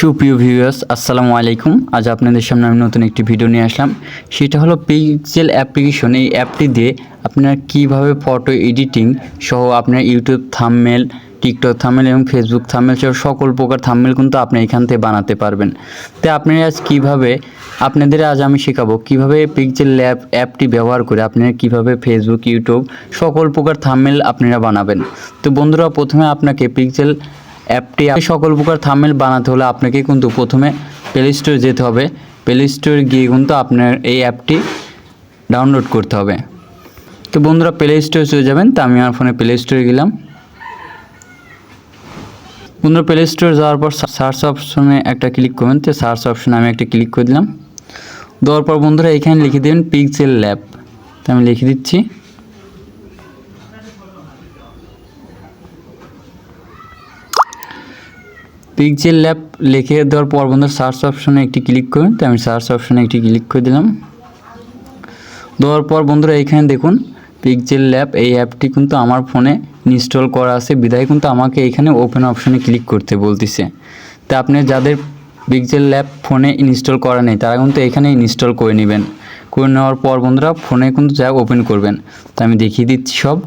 সুপ্রিয় ভিউয়ার্স আসসালামু আলাইকুম। আজ আপনাদের সামনে আমি নতুন একটি ভিডিও নিয়ে আসলাম। সেটা হলো পিক্সেল অ্যাপ্লিকেশন এই অ্যাপটি দিয়ে আপনারা কীভাবে ফটো এডিটিং সহ আপনার ইউটিউব থামমেল টিকটক থামমেল এবং ফেসবুক থামমেল সহ সকল প্রকার থামমেল কিন্তু আপনি এখান থেকে বানাতে পারবেন। তো আপনারা আজ কীভাবে, আপনাদের আজ আমি শেখাবো কীভাবে পিক্সেল ল্যাব অ্যাপটি ব্যবহার করে আপনারা কীভাবে ফেসবুক ইউটিউব সকল প্রকার থামমেল আপনারা বানাবেন। তো বন্ধুরা, প্রথমে আপনাকে পিক্সেল অ্যাপটি সকল প্রকার থামেল বানাতে হলে আপনাকে কিন্তু প্রথমে প্লে স্টোরে যেতে হবে। প্লে স্টোরে গিয়ে কিন্তু আপনার এই অ্যাপটি ডাউনলোড করতে হবে। তো বন্ধুরা প্লে স্টোরে চলে যাবেন। তো আমি আমার ফোনে প্লে স্টোরে গেলাম। বন্ধুরা প্লে স্টোরে যাওয়ার পর সার্চ অপশনে একটা ক্লিক করবেন। তো সার্চ অপশনে আমি একটা ক্লিক করে দিলাম। দেওয়ার পর বন্ধুরা, এখানে লিখে দেবেন পিক্সেল ল্যাব তো আমি লিখে দিচ্ছি। পিক্সেল ল্যাব লিখে দেওয়ার পর বন্ধুরা সার্চ অপশনে একটি ক্লিক করুন। তো আমি সার্চ অপশনে একটি ক্লিক করে দিলাম। দেওয়ার পর বন্ধুরা এখানে দেখুন পিক্সেল ল্যাব এই অ্যাপটি কিন্তু আমার ফোনে ইনস্টল করা আছে। বিদায় কিন্তু আমাকে এখানে ওপেন অপশনে ক্লিক করতে বলতেছে। তো আপনি যাদের পিক্সেল ল্যাব ফোনে ইনস্টল করা নেই, তারা কিন্তু এখানে ইনস্টল করে নেবেন। করে নেওয়ার পর বন্ধুরা ফোনে কিন্তু যা ওপেন করবেন। তো আমি দেখিয়ে দিচ্ছি সব।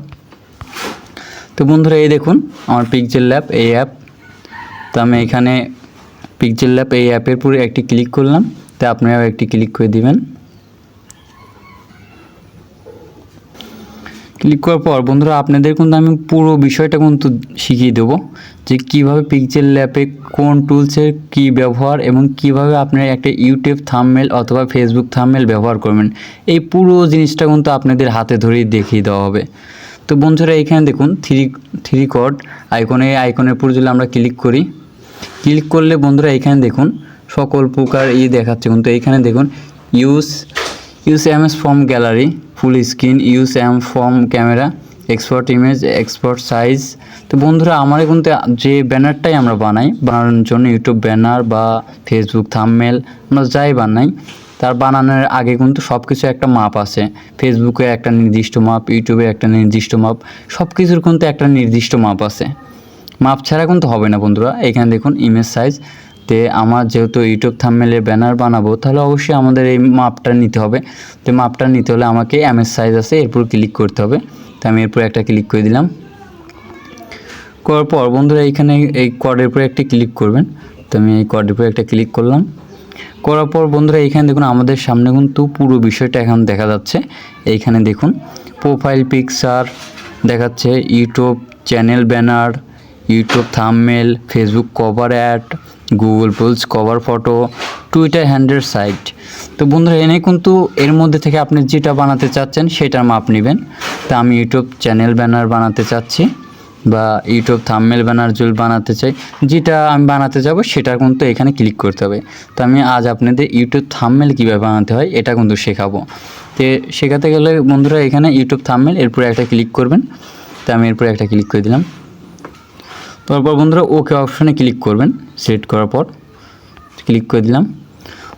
তো বন্ধুরা এই দেখুন, আমার পিক্সেল ল্যাব এই অ্যাপ তো আমি এখানে পিকচার ল্যাব এই অ্যাপের পুরো একটি ক্লিক করলাম, তো আপনারাও একটি ক্লিক করে দিবেন। ক্লিক করার পর, বন্ধুরা, আপনাদের কিন্তু আমি পুরো বিষয়টা কিন্তু শিখিয়ে দেবো যে কীভাবে পিকচার ল্যাপে কোন টুলসের কী ব্যবহার এবং কীভাবে আপনার একটা ইউটিউব থামমেল অথবা ফেসবুক থামমেল ব্যবহার করবেন। এই পুরো জিনিসটা কিন্তু আপনাদের হাতে ধরেই দেখিয়ে দেওয়া হবে। তো বন্ধুরা, এখানে দেখুন থ্রি থ্রি কড আইকনে আইকনের উপর যদি আমরা ক্লিক করি ক্লিক করলে বন্ধুরা এখানে দেখুন সকল প্রকার ই দেখাচ্ছে। কিন্তু এইখানে দেখুন use use M S form gallery full screen use M form camera export image export size তো বন্ধুরা, আমার কিন্তু যে ব্যানারটাই আমরা বানাই, বানানোর জন্য ইউটিউব ব্যানার বা ফেসবুক থামমেল আমরা যাই বানাই, তার বানানোর আগে কিন্তু সব কিছু একটা মাপ আছে। ফেসবুকে একটা নির্দিষ্ট মাপ ইউটিউবে একটা নির্দিষ্ট মাপ সব কিছুর কিন্তু একটা নির্দিষ্ট মাপ আছে। মাপ ছাড়া কিন্তু হবে না বন্ধুরা। এখানে দেখুন ইমেজ সাইজ তে আমার যেহেতু ইউটিউব থামমেলে ব্যানার বানাবো, তাহলে অবশ্যই আমাদের এই মাপটা নিতে হবে। তো মাপটা নিতে হলে আমাকে এমএস সাইজ আছে, এরপর ক্লিক করতে হবে। তো আমি এরপর একটা ক্লিক করে দিলাম। করার পর বন্ধুরা এইখানে এই কর্ডের উপরে একটি ক্লিক করবেন। তো আমি এই কর্ডের উপরে একটা ক্লিক করলাম। করার পর বন্ধুরা এইখানে দেখুন আমাদের সামনে কিন্তু পুরো বিষয়টা এখন দেখা যাচ্ছে। এইখানে দেখুন প্রোফাইল পিকচার দেখাচ্ছে YouTube channel banner YouTube thumbnail Facebook cover ad Google plus cover photo Twitter handle site তো বন্ধুরা, এনে কিন্তু এর মধ্যে থেকে আপনি যেটা বানাতে চাচ্ছেন সেটার মাপ নেবেন। তা আমি ইউটিউব চ্যানেল ব্যানার বানাতে চাচ্ছি বা ইউটিউব থামমেল ব্যানার যদি বানাতে চাই, যেটা আমি বানাতে যাব সেটা কিন্তু এখানে ক্লিক করতে হবে। তো আমি আজ আপনাদের ইউটিউব থামমেল কীভাবে বানাতে হয় এটা কিন্তু শেখাবো। তো শেখাতে গেলে বন্ধুরা এখানে ইউটিউব থামমেল এরপরে একটা ক্লিক করবেন। তো আমি এরপরে একটা ক্লিক করে দিলাম। তারপর বন্ধুরা ওকে অপশানে ক্লিক করবেন, সিলেক্ট করার পর ক্লিক করে দিলাম।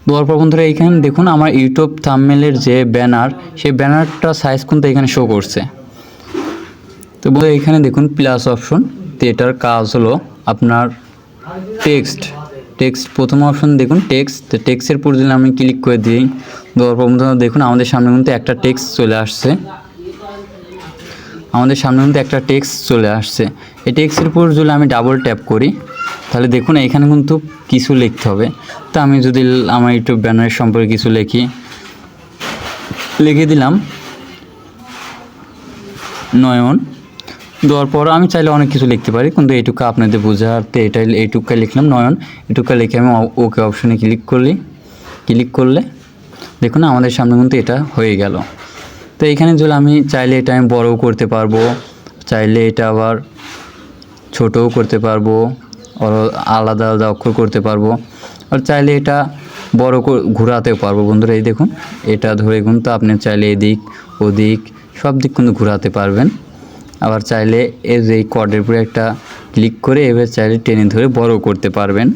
দেওয়ার পর বন্ধুরা এখানে দেখুন আমার ইউটিউব থামমেলের যে ব্যানার, সেই ব্যানারটা সাইজ কিন্তু এখানে শো করছে। তো বন্ধুরা এখানে দেখুন প্লাস অপশন তো এটার কাজ হলো আপনার টেক্সট টেক্সট প্রথম অপশন দেখুন টেক্সট তো টেক্সটের উপর যদি আমি ক্লিক করে দিই, দেওয়ার পর বন্ধুরা দেখুন আমাদের সামনে কিন্তু একটা টেক্সট চলে আসছে। আমাদের সামনে কিন্তু একটা টেক্সট চলে আসছে। এই টেক্সটের উপর যদি আমি ডাবল ট্যাপ করি, তাহলে দেখুন এখানে কিন্তু কিছু লিখতে হবে। তো আমি যদি আমার ইউটিউব ব্যানারের সম্পর্কে কিছু লিখি। লিখে দিলাম, নয়ন। দেওয়ার পর আমি চাইলে অনেক কিছু লিখতে পারি, কিন্তু এইটুকু আপনাদের বোঝাতে এটা এইটুকা লিখলাম, নয়ন। এটুকা লিখে আমি ওকে অপশনে ক্লিক করলি। ক্লিক করলে দেখুন আমাদের সামনে কিন্তু এটা হয়ে গেল। তো এখানে যদি আমি চাইলে এটা আমি বড়ও করতে পারব, চাইলে এটা আবার ছোটও করতে পারব আলাদা আলাদা অক্ষর করতে পারব, আর চাইলে এটা বড় ঘোরাতেও পারব। বন্ধুরা, এই দেখুন, এটা ধরে কিন্তু আপনি চাইলে এদিক, ওদিক, সব দিক কিন্তু ঘোরাতে পারবেন। আবার চাইলে যে এই কর্ডের উপরে একটা ক্লিক করে এবার চাইলে টেনে ধরে বড় করতে পারবেন।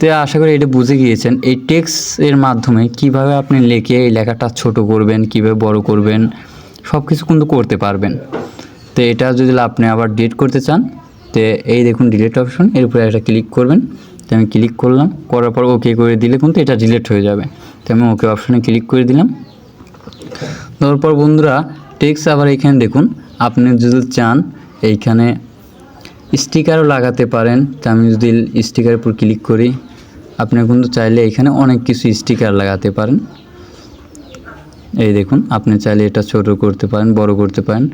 তো আশা করি এটা বুঝে গিয়েছেন। এই টেক্সের মাধ্যমে কীভাবে আপনি লেখে এই লেখাটা ছোট করবেন, কীভাবে বড় করবেন সব কিছু কিন্তু করতে পারবেন। তো এটা যদি আপনি আবার ডিলিট করতে চান, তো এই দেখুন ডিলেট অপশন এর উপরে একটা ক্লিক করবেন। তো আমি ক্লিক করলাম, করার পর ওকে করে দিলে কিন্তু এটা ডিলেট হয়ে যাবে। তো আমি ওকে অপশনে ক্লিক করে দিলাম। তারপর বন্ধুরা টেক্স আবার এখানে দেখুন, আপনি যদি চান, এইখানে স্টিকারও লাগাতে পারেন। তো আমি যদি স্টিকারের উপর ক্লিক করি আপনি কিন্তু চাইলে এখানে অনেক কিছু স্টিকার লাগাতে পারেন। এই দেখুন, আপনি চাইলে এটা ছোট করতে পারেন, বড় করতে পারেন,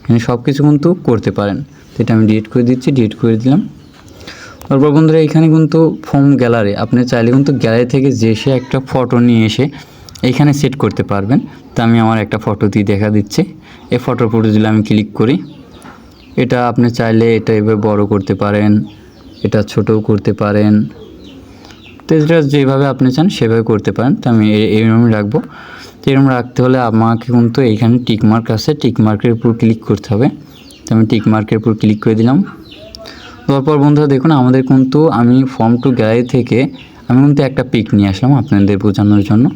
এখানে সব কিছু কিন্তু করতে পারেন। এটা আমি ডিলিট করে দিচ্ছি ডিলিট করে দিলাম। তারপর বন্ধুরা, এখানে কিন্তু ফর্ম গ্যালারি আপনি চাইলে কিন্তু গ্যালারি থেকে যে সে একটা ফটো নিয়ে এসে এইখানে সেট করতে পারবেন। তো আমি আমার একটা ফটো দিয়ে দেখা দিচ্ছি। এই ফটোর উপরে যদি আমি ক্লিক করি। এটা আপনি চাইলে এটা এভাবে বড় করতে পারেন, এটা ছোটও করতে পারেন। তো এটা যেভাবে আপনি চান, সেভাবে করতে পারেন। তো আমি এই- এইরকম রাখব। তো এরকম রাখতে হলে আমাকে কিন্তু এইখানে টিক মার্ক আছে। টিক মার্কের উপর ক্লিক করতে হবে। তো আমি টিক মার্কের উপর ক্লিক করে দিলাম। তারপর বন্ধুরা দেখুন, আমাদের কিন্তু আমি ফর্ম টু গ্যালারি থেকে আমি কিন্তু একটা পিক নিয়ে আসলাম আপনাদের বোঝানোর জন্য।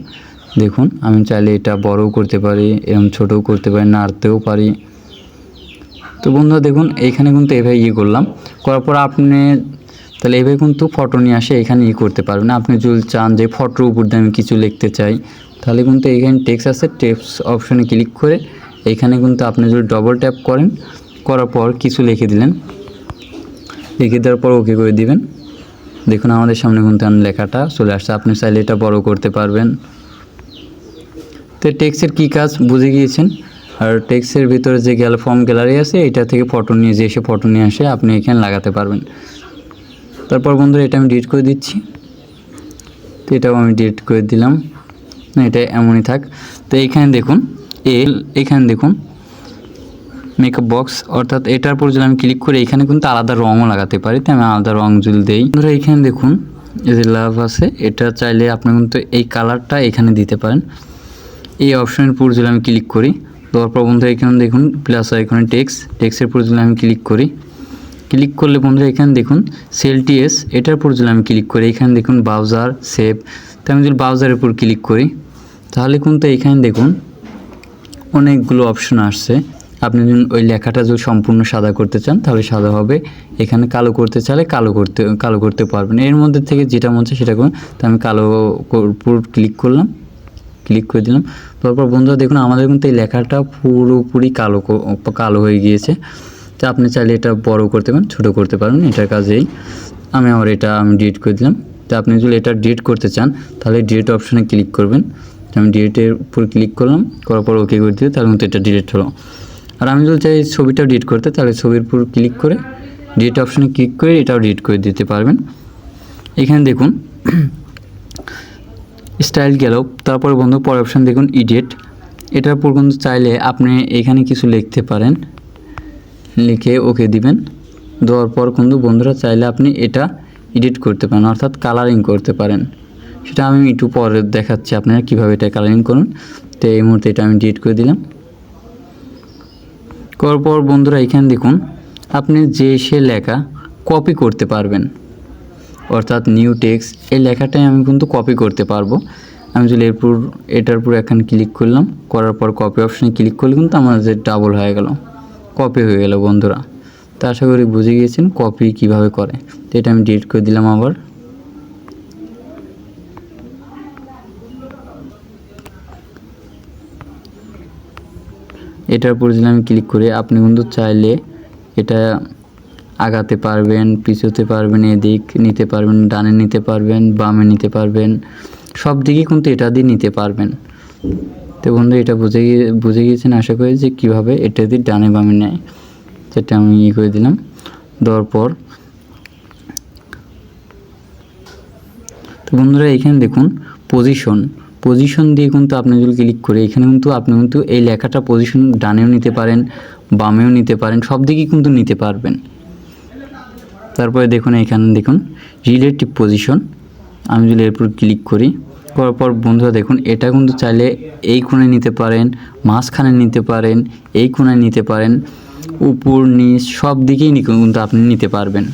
দেখুন, আমি চাইলে এটা বড়ও করতে পারি এরকম ছোটও করতে পারি, নাড়তেও পারি। তো বন্ধুরা দেখুন এইখানে কিন্তু এভাবে ইয়ে করলাম। করার পর আপনি তাহলে এভাবে কিন্তু ফটো নিয়ে আসে, এখানে ইয়ে করতে পারবেন। আপনি যদি চান যে ফটোর উপর দিয়ে আমি কিছু লিখতে চাই, তাহলে কিন্তু এখানে টেক্সট আছে টেক্সট অপশনে ক্লিক করে এখানে কিন্তু আপনি যদি ডবল ট্যাপ করেন, করার পর কিছু লিখে দিলেন। লিখে দেওয়ার পর ওকে করে দিবেন। দেখুন আমাদের সামনে কিন্তু লেখাটা চলে আসছে। আপনি চাইলে এটা বড় করতে পারবেন। তো টেক্সের কী কাজ? বুঝে গিয়েছেন? আর টেক্সের ভিতরে যে গ্যাল ফর্ম গ্যালারি আছে, এটা থেকে ফটো নিয়ে যে এসে ফটো নিয়ে আসে, আপনি এখানে লাগাতে পারবেন। তারপর বন্ধুরা, এটা আমি ডিলিট করে দিচ্ছি। তো এটাও আমি ডিলিট করে দিলাম। না, এটা এমনই থাক। তো এইখানে দেখুন এল, এখানে দেখুন মেকআপ বক্স অর্থাৎ এটার উপর যদি আমি ক্লিক করি, এখানে কিন্তু আলাদা রঙও লাগাতে পারি। তাই আমি আলাদা রং যদি দেই। বন্ধুরা, এখানে দেখুন, এই যে লাভ আছে, এটা চাইলে আপনি কিন্তু এই কালারটা এখানে দিতে পারেন। এই অপশনের উপর যদি আমি ক্লিক করি, দেওয়ার পর বন্ধুরা, এখানে দেখুন প্লাস এখানে টেক্স টেক্সের উপর যদি আমি ক্লিক করি ক্লিক করলে বন্ধুরা এখানে দেখুন সেলটিএস এটার উপর যদি আমি ক্লিক করি, এখানে দেখুন ব্রাউজার সেভ তো আমি যদি ব্রাউজারের উপর ক্লিক করি, তাহলে কিন্তু এখানে দেখুন অনেকগুলো অপশন আসছে। আপনি যদি ওই লেখাটা যদি সম্পূর্ণ সাদা করতে চান, তাহলে সাদা হবে। এখানে কালো করতে চাইলে কালো করতে কালো করতে পারবেন। এর মধ্যে থেকে যেটা মন চায় সেটা করুন। তো আমি কালো উপর ক্লিক করলাম, ক্লিক করে দিলাম। তারপর বন্ধুরা দেখুন আমাদের কিন্তু এই লেখাটা পুরোপুরি কালো কালো হয়ে গিয়েছে। তো আপনি চাইলে এটা বড় করতে পারেন, ছোটো করতে পারেন, এটার কাজেই আমি আমার এটা আমি ডিলিট করে দিলাম। তো আপনি যদি এটা ডিলিট করতে চান, তাহলে ডিলিট অপশানে ক্লিক করবেন। আমি ডিলিটের উপর ক্লিক করলাম, করার পর ওকে করে দিলে তার কিন্তু এটা ডিলিট হলো। আর আমি যদি চাই ছবিটা ডিলিট করতে, তাহলে ছবির উপর ক্লিক করে ডিলিট অপশানে ক্লিক করে এটাও ডিলিট করে দিতে পারবেন। এখানে দেখুন স্টাইল গেল, তারপর বন্ধু পরের অপশান দেখুন ইডিট এটার উপর কিন্তু চাইলে আপনি এখানে কিছু লিখতে পারেন। লিখে ওকে দিবেন। দেওয়ার পর কিন্তু বন্ধুরা চাইলে আপনি এটা এডিট করতে পারেন, অর্থাৎ কালারিং করতে পারেন। সেটা আমি একটু পরে দেখাচ্ছি আপনারা কীভাবে এটা কালারিং করুন। তো এই মুহূর্তে এটা আমি ডিলিট করে দিলাম। করার পর বন্ধুরা এখানে দেখুন, আপনি যে সে লেখা কপি করতে পারবেন। অর্থাৎ নিউ টেক্সট এই লেখাটাই আমি কিন্তু কপি করতে পারব। আমি যদি এরপর, এটার উপর এখানে ক্লিক করলাম, করার পর কপি অপশানে ক্লিক করলে কিন্তু আমার যে ডাবল হয়ে গেল। কপি হয়ে গেল বন্ধুরা। তো আশা করি বুঝে গিয়েছেন কপি কীভাবে করে। তো এটা আমি ডিলিট করে দিলাম আবার। এটার উপর যদি আমি ক্লিক করি, আপনি কিন্তু চাইলে এটা আগাতে পারবেন, পিছোতে পারবেন, এদিক নিতে পারবেন, ডানে নিতে পারবেন, বামে নিতে পারবেন। সব দিকে কিন্তু এটা দিয়ে নিতে পারবেন। তো বন্ধু, এটা বুঝে গিয়ে, বুঝে গিয়েছেন আশা করি যে কীভাবে এটা যদি ডানে বামে নেয়। সেটা আমি ইয়ে করে দিলাম। দেওয়ার পর, তো বন্ধুরা, এখানে দেখুন পজিশন পজিশন দিয়ে কিন্তু আপনি যদি ক্লিক করে, এখানে কিন্তু আপনি কিন্তু এই লেখাটা পজিশন ডানেও নিতে পারেন, বামেও নিতে পারেন, সব দিকেই কিন্তু নিতে পারবেন। তারপরে দেখুন, এখানে দেখুন রিলেটিভ পজিশন আমি যদি এরপর ক্লিক করি করার পর বন্ধুরা দেখুন, এটা কিন্তু চাইলে এই কোণে নিতে পারেন, মাঝখানে নিতে পারেন, এই কোণায় নিতে পারেন, উপর, নিচ, সব দিকেই কিন্তু আপনি নিতে পারবেন।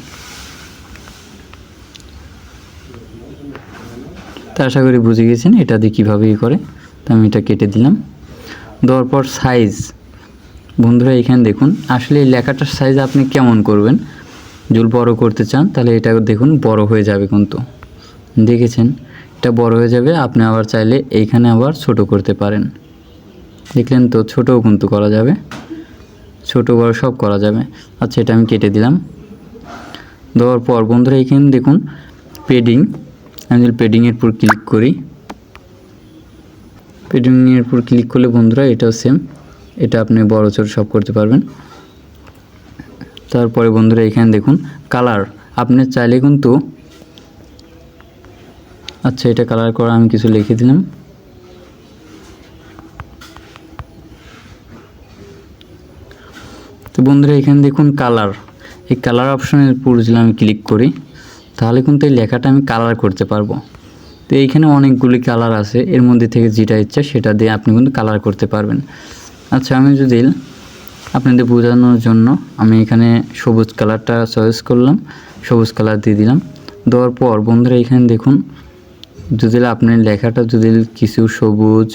তা আশা করি বুঝে গেছেন এটা দিয়ে কীভাবে ই করে। তো আমি এটা কেটে দিলাম। দেওয়ার পর সাইজ বন্ধুরা এখানে দেখুন, আসলে এই লেখাটার সাইজ আপনি কেমন করবেন? জুল বড় করতে চান, তাহলে এটা দেখুন বড় হয়ে যাবে কিন্তু। দেখেছেন? এটা বড় হয়ে যাবে, আপনি আবার চাইলে এইখানে আবার ছোট করতে পারেন। দেখলেন তো, ছোটও কিন্তু করা যাবে। ছোট বড় সব করা যাবে। আচ্ছা এটা আমি কেটে দিলাম। দেওয়ার পর বন্ধুরা, এখানে দেখুন পেডিং আমি যদি পেডিংয়ের উপর ক্লিক করি পেডিংয়ের উপর ক্লিক করলে বন্ধুরা, এটাও সেম এটা আপনি বড় ছোট সব করতে পারবেন। তারপরে বন্ধুরা, এখানে দেখুন কালার আপনি চাইলে কিন্তু আচ্ছা এটা কালার করা আমি কিছু লিখে দিলাম। তো বন্ধুরা, এখানে দেখুন কালার এই কালার অপশনের উপর যদি আমি ক্লিক করি, তাহলে কিন্তু এই লেখাটা আমি কালার করতে পারব। তো এইখানে অনেকগুলি কালার আছে, এর মধ্যে থেকে যেটা ইচ্ছা সেটা দিয়ে আপনি কিন্তু কালার করতে পারবেন। আচ্ছা আমি যদি আপনাদের বোঝানোর জন্য আমি এখানে সবুজ কালারটা চয়েস করলাম, সবুজ কালার দিয়ে দিলাম। দেওয়ার পর বন্ধুরা, এখানে দেখুন যদি আপনার লেখাটা যদি কিছু সবুজ,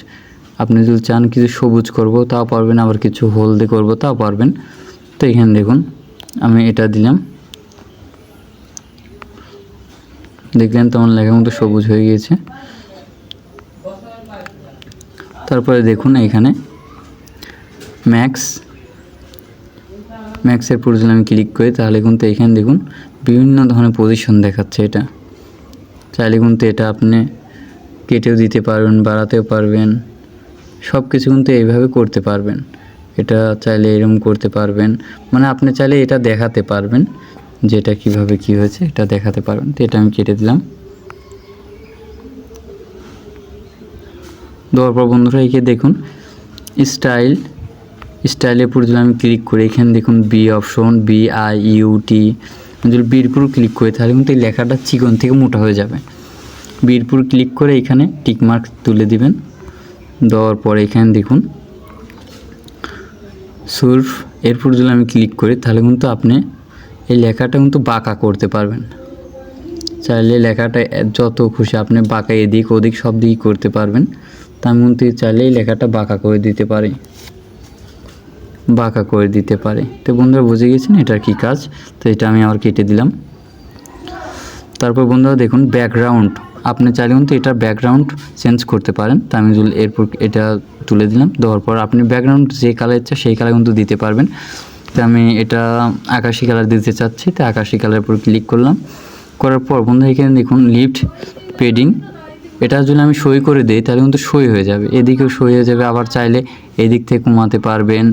আপনি যদি চান কিছু সবুজ করব, তাও পারবেন, আবার কিছু হলদে করব, তাও পারবেন। তো এখানে দেখুন, আমি এটা দিলাম। দেখলেন তো আমার লেখার মতো সবুজ হয়ে গিয়েছে। তারপরে দেখুন এখানে, ম্যাক্স, ম্যাক্সের উপর যদি আমি ক্লিক করি, তাহলে কিন্তু এখানে দেখুন, বিভিন্ন ধরনের পজিশন দেখাচ্ছে এটা। চাইলে কিন্তু এটা আপনি কেটেও দিতে পারবেন, বাড়াতেও পারবেন। সব কিছু কিন্তু এইভাবে করতে পারবেন। এটা চাইলে এরকম করতে পারবেন। মানে আপনি চাইলে এটা দেখাতে পারবেন যে এটা কীভাবে কী হয়েছে, এটা দেখাতে পারবেন। তো এটা আমি কেটে দিলাম। দেওয়ার পর বন্ধুরা একে দেখুন, স্টাইল, স্টাইলের উপর যদি আমি ক্লিক করি, এখানে দেখুন B option B I U T যদি বির উপর ক্লিক করি তাহলে কিন্তু এই লেখাটা চিকন থেকে মোটা হয়ে যাবে। বির উপর ক্লিক করে এখানে টিকমার্ক তুলে দিবেন। দেওয়ার পরে এখানে দেখুন সুরফ এরপর যদি আমি ক্লিক করি তাহলে কিন্তু আপনি এই লেখাটা কিন্তু বাঁকা করতে পারবেন। চাইলে লেখাটা যত খুশি আপনি বাঁকা এদিক ওদিক সব দিকই করতে পারবেন। তা আমি কিন্তু চাইলে এই লেখাটা বাঁকা করে দিতে পারি। বাঁকা করে দিতে পারে। তো বন্ধুরা বুঝে গেছেন এটার কি কাজ? তো এটা আমি আবার কেটে দিলাম। তারপর বন্ধুরা দেখুন ব্যাকগ্রাউন্ড আপনি চাইলে কিন্তু এটার ব্যাকগ্রাউন্ড চেঞ্জ করতে পারেন। তা আমি এরপর এটা তুলে দিলাম। দেওয়ার পর আপনি ব্যাকগ্রাউন্ড যে কালার ইচ্ছা সেই কালার কিন্তু দিতে পারবেন। তো আমি এটা আকাশি কালার দিতে চাচ্ছি। তো আকাশি কালারের উপর ক্লিক করলাম। করার পর বন্ধু এখানে দেখুন লিফট পেডিং এটা যদি আমি সই করে দিই, তাহলে কিন্তু সই হয়ে যাবে। এদিকেও সই হয়ে যাবে। আবার চাইলে এদিক থেকে কমাতে পারবেন।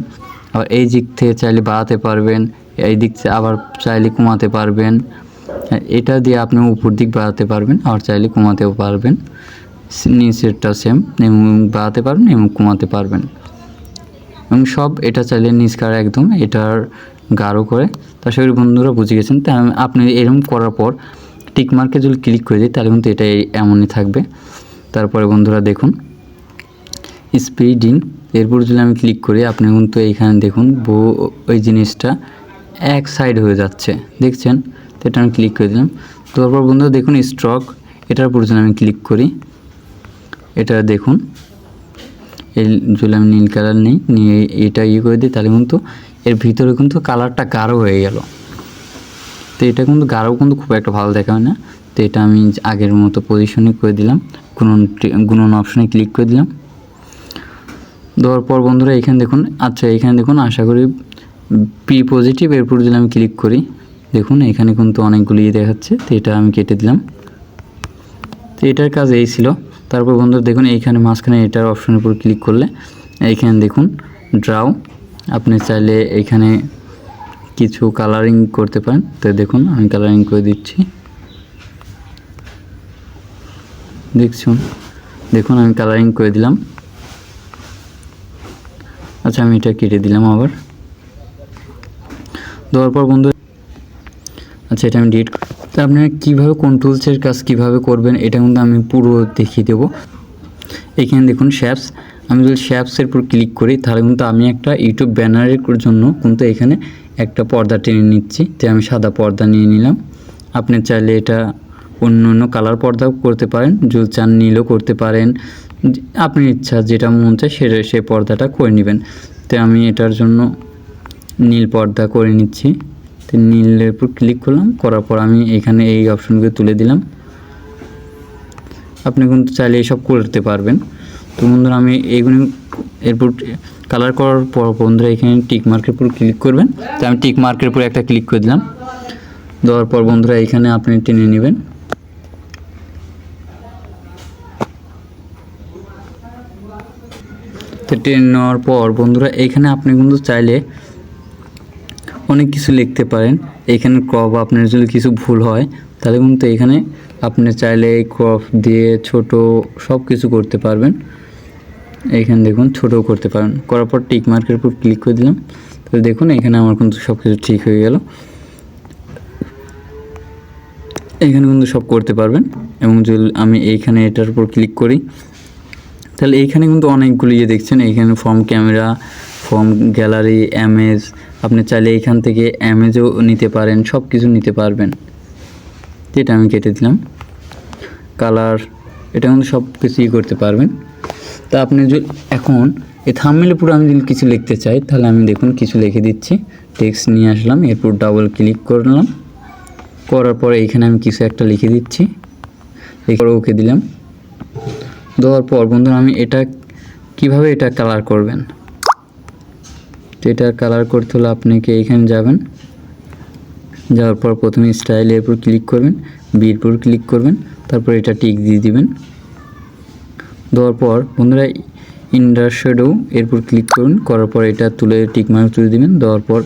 আবার এই দিক থেকে চাইলে বাড়াতে পারবেন, এই দিক থেকে আবার চাইলে কমাতে পারবেন। এটা দিয়ে আপনি উপর দিক বাড়াতে পারবেন, আবার চাইলে কমাতেও পারবেন। নিচেরটা সেম বাড়াতে পারবেন এবং কমাতে পারবেন। এবং সব এটা চাইলে নিচ কার একদম, এটার গাঢ় করে। তা সেগুলি বন্ধুরা বুঝে গেছেন। তা আপনি এরকম করার পর টিক মার্কে যদি ক্লিক করে দিই, তাহলে কিন্তু এটা এমনই থাকবে। তারপরে বন্ধুরা দেখুন স্পিডিং এরপর যদি আমি ক্লিক করি, আপনি কিন্তু এইখানে দেখুন বউ ওই জিনিসটা এক সাইড হয়ে যাচ্ছে। দেখছেন? তো এটা আমি ক্লিক করে দিলাম। তো তারপর বন্ধু দেখুন স্ট্রক এটার উপর যদি আমি ক্লিক করি, এটা দেখুন, এই যদি আমি নীল কালার নিই, নিয়ে এটা ইয়ে করে দিই, তাহলে কিন্তু এর ভিতরে কিন্তু কালারটা গাঢ় হয়ে গেল। তো এটা কিন্তু গাঢ় কিন্তু খুব একটা ভালো দেখা হয় না। তো এটা আমি আগের মতো পজিশনে করে দিলাম। গুণন গুণন অপশনে ক্লিক করে দিলাম। দেওয়ার পর বন্ধুরা, এখানে দেখুন আচ্ছা এখানে দেখুন, আশা করি পি পজিটিভ এরপর যদি আমি ক্লিক করি, দেখুন, এখানে কিন্তু অনেকগুলি দেখাচ্ছে, তো এটা আমি কেটে দিলাম। তো এটার কাজ এই ছিল। তারপর বন্ধুরা, দেখুন, এইখানে মাঝখানে এটার অপশনের উপর ক্লিক করলে, এইখানে দেখুন ড্রাও আপনি চাইলে এইখানে কিছু কালারিং করতে পারেন। তো দেখুন, আমি কালারিং করে দিচ্ছি। দেখছুন দেখুন, আমি কালারিং করে দিলাম। আচ্ছা আমি এটা কেটে দিলাম আবার। দেওয়ার পর বন্ধু আচ্ছা এটা আমি ডিলিট তো আপনারা কীভাবে কন্ট্রোলসের কাজ কীভাবে করবেন, এটা কিন্তু আমি পুরো দেখিয়ে দেবো। এখানে দেখুন শ্যাপস আমি যদি শ্যাপসের উপর ক্লিক করি, তাহলে কিন্তু আমি একটা ইউটিউব ব্যানারের জন্য কিন্তু এখানে একটা পর্দা টেনে নিচ্ছি। তো আমি সাদা পর্দা নিয়ে নিলাম। আপনি চাইলে এটা অন্য অন্য কালার পর্দাও করতে পারেন, যদি চান নীলও করতে পারেন। যে- আপনার ইচ্ছা, যেটা মন চায় সেটা সেই পর্দাটা করে নেবেন। তো আমি এটার জন্য নীল পর্দা করে নিচ্ছি। তো নীলের উপর ক্লিক করলাম, করার পর আমি এখানে এই অপশনগুলো তুলে দিলাম। আপনি কিন্তু চাইলে এইসব করতে পারবেন। তো বন্ধুরা, আমি এইগুলো এরপর কালার করার পর বন্ধুরা এখানে টিক মার্কের উপর ক্লিক করবেন। তো আমি টিক মার্কের উপর একটা ক্লিক করে দিলাম। দেওয়ার পর বন্ধুরা এখানে আপনি টেনে নেবেন। টেনে নেওয়ার পর, বন্ধুরা, এখানে আপনি কিন্তু চাইলে অনেক কিছু লিখতে পারেন। এখানে ক্রপ আপনার যদি কিছু ভুল হয়, তাহলে কিন্তু এখানে আপনি চাইলে এই ক্রপ দিয়ে ছোট সব কিছু করতে পারবেন। এইখানে দেখুন ছোটও করতে পারেন। করার পর টিক মার্কের উপর ক্লিক করে দিলাম। তো দেখুন, এখানে আমার কিন্তু সব কিছু ঠিক হয়ে গেল। এখানে কিন্তু সব করতে পারবেন। এবং যদি আমি এইখানে এটার উপর ক্লিক করি তাহলে এইখানে কিন্তু অনেকগুলো ইয়ে দেখছেন। এইখানে form camera form gallery image আপনি চাইলে এইখান থেকে অ্যামেজও নিতে পারেন সব কিছু নিতে পারবেন। এটা আমি কেটে দিলাম। কালার এটা কিন্তু সব কিছুই করতে পারবেন। তা আপনি যদি এখন, এই থামমেলে পুরো আমি যদি কিছু লিখতে চাই, তাহলে আমি দেখুন কিছু লিখে দিচ্ছি। টেক্সট নিয়ে আসলাম, এরপর ডাবল ক্লিক করলাম করার পরে এইখানে আমি কিছু একটা লিখে দিচ্ছি। এরপর ওকে দিলাম। দেওয়ার পর বন্ধুরা আমি এটা কীভাবে এটা কালার করবেন? তো এটা কালার করতে হলে আপনাকে এইখানে যাবেন? যাওয়ার পর প্রথমে স্টাইলের উপর ক্লিক করবেন বির উপর ক্লিক করবেন, তারপর এটা টিক দিয়ে দিবেন। দেওয়ার পর, বন্ধুরা ইন্ডার শেডো এরপর ক্লিক করুন, করার পর এটা তুলে টিক মার্ক তুলে দিবেন। দেওয়ার পর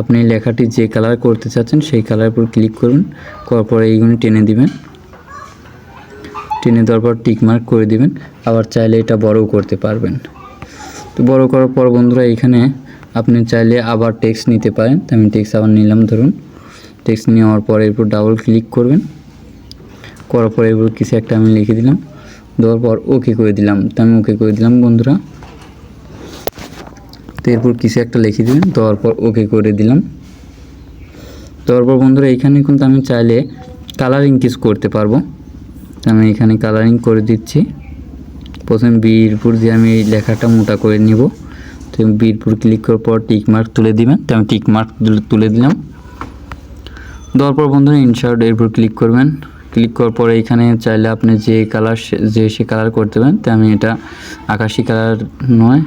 আপনি লেখাটি যে কালার করতে চাচ্ছেন, সেই কালার উপর ক্লিক করুন, করার পর এইগুলো টেনে দিবেন। টেনে দেওয়ার পর টিকমার্ক করে দিবেন। আবার চাইলে এটা বড়ও করতে পারবেন। তো বড় করার পর বন্ধুরা, এখানে আপনি চাইলে আবার টেক্সট নিতে পারেন। তো আমি টেক্সট আবার নিলাম, ধরুন। টেক্সট নেওয়ার পর এরপর ডাবল ক্লিক করবেন। করার পর এরপর কিছু একটা আমি লিখে দিলাম। দেওয়ার পর ওকে করে দিলাম। তো আমি ওকে করে দিলাম, বন্ধুরা। তো এরপর কিছু একটা লিখে দিবেন দেওয়ার পর ওকে করে দিলাম। দেওয়ার পর বন্ধুরা, এখানে কিন্তু আমি চাইলে কালারিং কিছু করতে পারব। আমি এখানে কালারিং করে দিচ্ছি। প্রথমে বীরপুর দিয়ে আমি এই লেখাটা মোটা করে নিব। তো বীরপুর ক্লিক করার পর টিক মার্ক তুলে দিবেন। তো আমি টিক মার্ক তুলে দিলাম। দেওয়ার পর বন্ধুরা ইনশার্ট এরপর ক্লিক করবেন। ক্লিক করার পরে এখানে চাইলে আপনি যে কালার যে সে কালার করতে পারেন, তো আমি এটা আকাশি কালার নয়,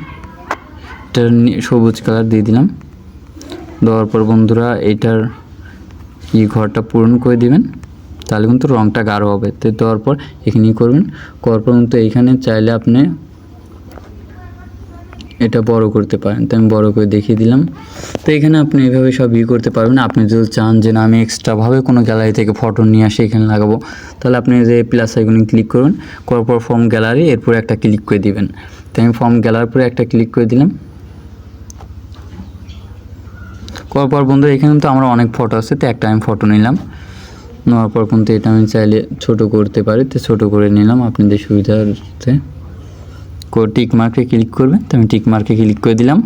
এটা সবুজ কালার দিয়ে দিলাম। দেওয়ার পর বন্ধুরা এটার কি ঘরটা পূরণ করে দিবেন। তাহলে কিন্তু রঙটা গাঢ় হবে। তো দেওয়ার পর এখানেই করবেন। করার পর কিন্তু এইখানে চাইলে আপনি এটা বড় করতে পারেন। তো আমি বড় করে দেখিয়ে দিলাম। তো এখানে আপনি এইভাবে সব ইয়ে করতে পারবেন। আপনি যদি চান যে না, আমি এক্সট্রাভাবে কোনো গ্যালারি থেকে ফটো নিয়ে আসে, এখানে লাগাবো, তাহলে আপনি যে প্লাস আইকনে ক্লিক করুন। করার পর ফর্ম গ্যালারি এরপর একটা ক্লিক করে দিবেন। তো আমি ফর্ম গ্যালারির পরে একটা ক্লিক করে দিলাম। করার পর বন্ধু এখানে তো আমার অনেক ফটো আছে, তো একটা আমি ফটো নিলাম। নেওয়ার পর কিন্তু এটা আমি চাইলে ছোট করতে পারি। তো ছোটো করে নিলাম আপনাদের সুবিধার্থে। টিক মার্কে ক্লিক করবেন, তো আমি টিক মার্কে ক্লিক করে দিলাম।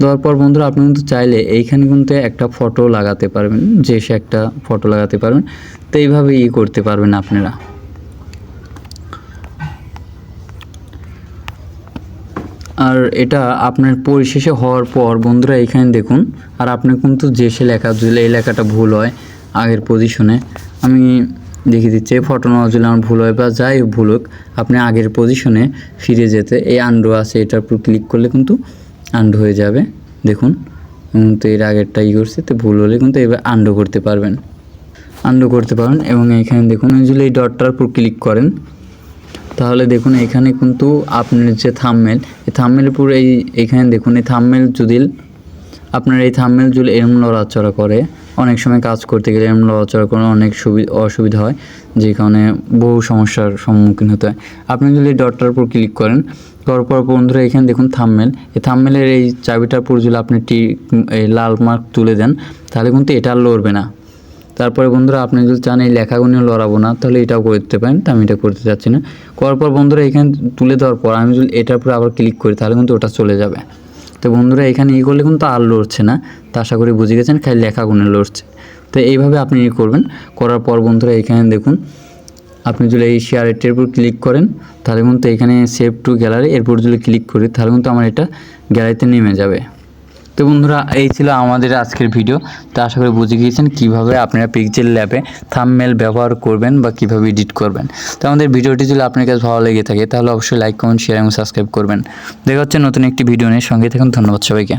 দেওয়ার পর বন্ধুরা, আপনি কিন্তু চাইলে এইখানে কিন্তু একটা ফটো লাগাতে পারবেন, যে সে একটা ফটো লাগাতে পারবেন। তো এইভাবে ই করতে পারবেন আপনারা। আর এটা আপনার পরিশেষে হওয়ার পর বন্ধুরা এখানে দেখুন। আর আপনি কিন্তু যে সে লেখা যদি এই লেখাটা ভুল হয় আগের পজিশনে আমি দেখিয়ে দিচ্ছি ফটো নেওয়া আমার ভুল হয় বা যাই ভুল হোক, আপনি আগের পজিশনে ফিরে যেতে, এই আন্ডো আছে, এটার উপর ক্লিক করলে কিন্তু আন্ডো হয়ে যাবে। দেখুন তো এর আগেরটা ই করছে, তো ভুল হলে কিন্তু এবার আন্ডো করতে পারবেন। আন্ডো করতে পারেন এবং এখানে দেখুন যদি এই ডটটার উপর ক্লিক করেন, তাহলে দেখুন এখানে কিন্তু আপনার যে থামমেল এই থামমেলের উপর এই, এখানে দেখুন, এই থামমেল যদি, আপনার এই থামমেল যদি এরম লড়াচড়া করে অনেক সময় কাজ করতে গেলে লড়াচড়া করে অনেক সুবিধা অসুবিধা হয়, যে কারণে বহু সমস্যার সম্মুখীন হতে হয়। আপনি যদি ডটটার উপর ক্লিক করেন, করার পর বন্ধুরা এখানে দেখুন থামমেল এই থামমেলের এই চাবিটার উপর যদি আপনি টি, এই লাল মার্ক তুলে দেন, তাহলে কিন্তু এটা লড়বে না। তারপরে বন্ধুরা আপনি যদি চান এই লেখাগুলো লড়াবো না, তাহলে এটাও করতে পারেন, তো আমি এটা করতে চাচ্ছি না। করার পর বন্ধুরা এখানে তুলে দেওয়ার পর আমি যদি এটার উপরে আবার ক্লিক করি, তাহলে কিন্তু ওটা চলে যাবে। তো বন্ধুরা, এখানে ই করলে কিন্তু আর লড়ছে না। তা আশা করি বুঝে গেছেন, খালি লেখা গুণে লড়ছে। তো এইভাবে আপনি ই করবেন। করার পর বন্ধুরা, এখানে দেখুন, আপনি যদি এই শেয়ার এটির উপর ক্লিক করেন, তাহলে কিন্তু এখানে সেভ টু গ্যালারি এরপর যদি ক্লিক করি, তাহলে কিন্তু আমার এটা গ্যালারিতে নেমে যাবে। তো বন্ধুরা, এই ছিল আমাদের আজকের ভিডিও তো আশা করি বুঝে গিয়েছেন কীভাবে আপনারা পিকজেল ল্যাবে থামমেল ব্যবহার করবেন বা কীভাবে এডিট করবেন। তো আমাদের ভিডিওটি যদি আপনার কাছে ভালো লেগে থাকে, তাহলে অবশ্যই লাইক কমেন্ট শেয়ার এবং সাবস্ক্রাইব করবেন। দেখা হচ্ছে নতুন একটি ভিডিও নিয়ে। সঙ্গে থাকুন, ধন্যবাদ সবাইকে।